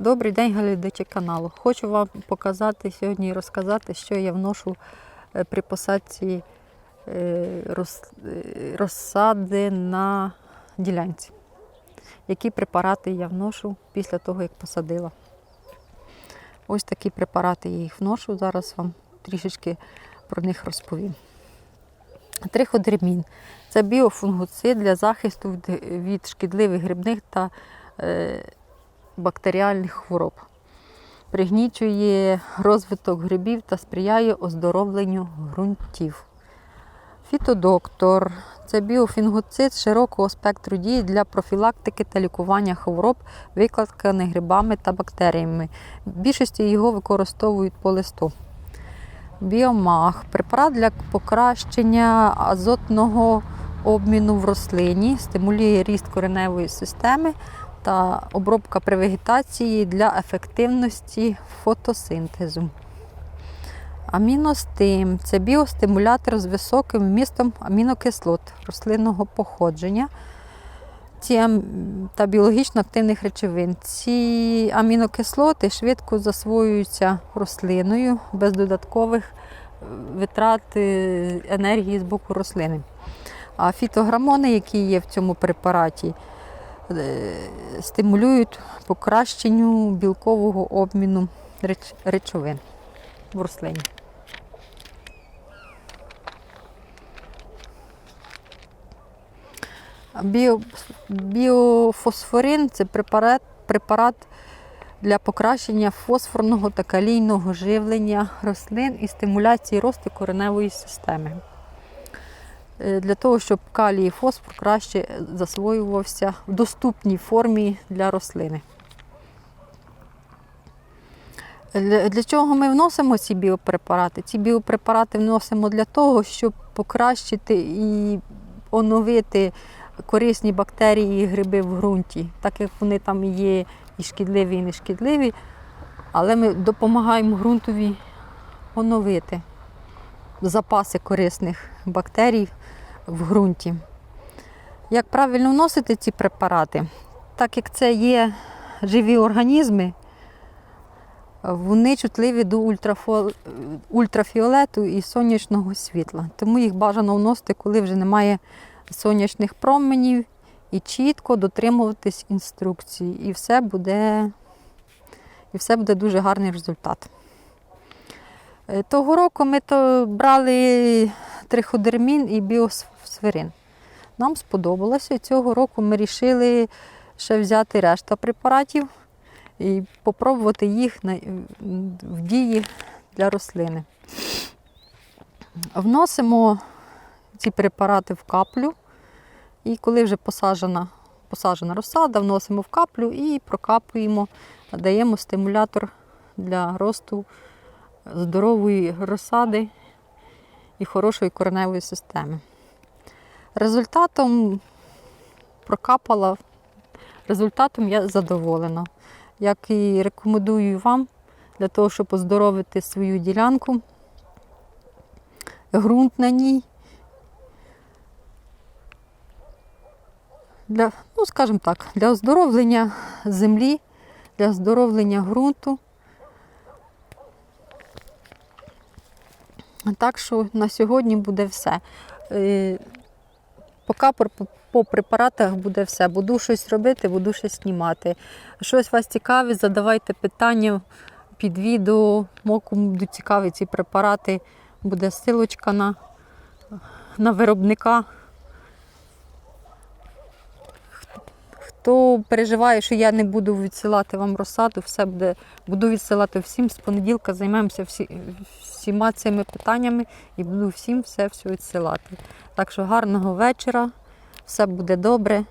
Добрий день, глядачі каналу. Хочу вам показати сьогодні і розказати, що я вношу е, при посадці е, е, розсади на ділянці. Які препарати я вношу після того, як посадила. Ось такі препарати я їх вношу. Зараз вам трішечки про них розповім. Триходермін це біофунгуцид для захисту від, шкідливих грибних та бактеріальних хвороб. Пригнічує розвиток грибів та сприяє оздоровленню ґрунтів. Фітодоктор це біофінгуцид широкого спектру дії для профілактики та лікування хвороб, викликаних грибами та бактеріями. Більшості його використовують по листу. Біомаг препарат для покращення азотного обміну в рослині, стимулює ріст кореневої системи та обробка при вегетації для ефективності фотосинтезу. Аміностим це біостимулятор з високим вмістом амінокислот рослинного походження та біологічно активних речовин. Ці амінокислоти швидко засвоюються рослиною без додаткових е, витрат е, енергії з боку рослини. А фітограмони, які є в цьому препараті, стимулюють покращенню білкового обміну реч- речовин в рослині. Біо, біофосфорин це препарат, препарат для покращення фосфорного та калійного живлення рослин і стимуляції росту кореневої системи. Е, Для того, щоб калій і фосфор краще засвоювався в доступній формі для рослини. Для, для чого ми вносимо ці біопрепарати? Ці біопрепарати вносимо для того, щоб покращити і оновити корисні бактерії і гриби в ґрунті, так як вони там є і шкідливі, і нешкідливі, але ми допомагаємо ґрунтові оновити запаси корисних бактерій в ґрунті. Як правильно вносити ці препарати? Так як це є живі організми, вони чутливі до ультрафіолету і сонячного світла. Тому їх бажано вносити, коли вже немає сонячних променів, і чітко дотримуватись інструкцій. І все буде, і все буде дуже гарний результат. Е, Того року ми то брали триходермін і біосферин. Нам сподобалося. Цього року ми вирішили ще взяти решта препаратів і попробувати їх в дії для рослини. Вносимо ці препарати в каплю, і коли вже посаджена, посаджена розсада, вносимо в каплю і прокапуємо, даємо стимулятор для росту здорової розсади і хорошої кореневої системи. Результатом прокапала, результатом я задоволена як і рекомендую вам для того, щоб оздоровити свою ділянку, ґрунт на ній. Для, ну, скажімо так, для оздоровлення землі, для оздоровлення ґрунту. Так що на сьогодні буде все. Е, Поки по, препаратах буде все. Буду щось робити, буду щось знімати. Щось вас цікавить, задавайте питання під відео. моку будуть цікаві ці препарати. Буде силочка на, на виробника. Хто переживаю, що я не буду відсилати вам розсаду, все буде, буду відсилати всім. З понеділка займемося всі, всіма цими питаннями і буду всім все, все відсилати. Так що гарного вечора, все буде добре.